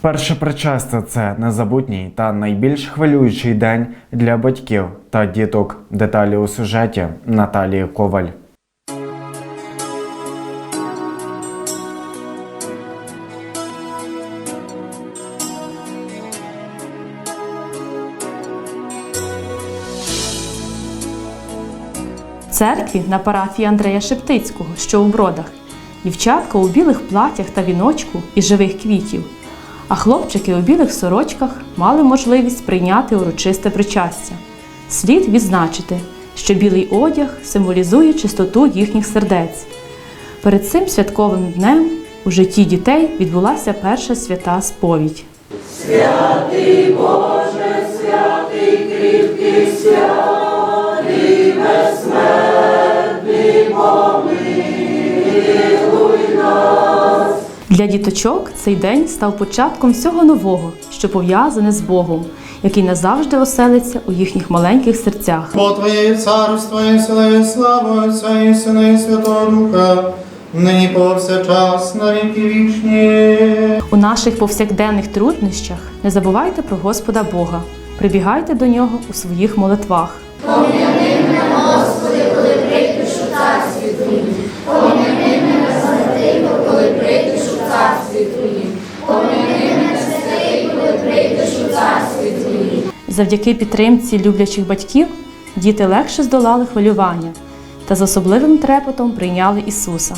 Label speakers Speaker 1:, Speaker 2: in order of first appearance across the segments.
Speaker 1: Перше причастя це незабутній та найбільш хвилюючий день для батьків та діток. Деталі у сюжеті Наталії Коваль.
Speaker 2: Церкві на парафії Андрея Шептицького, що у бродах, дівчатка у білих платях та віночку і живих квітів, а хлопчики у білих сорочках мали можливість прийняти урочисте причастя. Слід відзначити, що білий одяг символізує чистоту їхніх сердець. Перед цим святковим днем у житті дітей відбулася перша свята сповідь. Для діточок цей день став початком всього нового, що пов'язане з Богом, який назавжди оселиться у їхніх маленьких серцях.
Speaker 3: Бо Твоє царство і сила і слава Отця і Сина і Святого Духа, нині повсякчас на віки вічні.
Speaker 2: У наших повсякденних труднощах не забувайте про Господа Бога, прибігайте до нього у своїх молитвах. Завдяки підтримці люблячих батьків діти легше здолали хвилювання та з особливим трепетом прийняли Ісуса.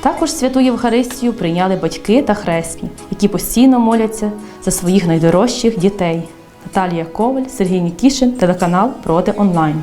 Speaker 2: Також святу Євхаристію прийняли батьки та хресні, які постійно моляться за своїх найдорожчих дітей. Наталія Коваль, Сергій Нікішин, телеканал Проти онлайн.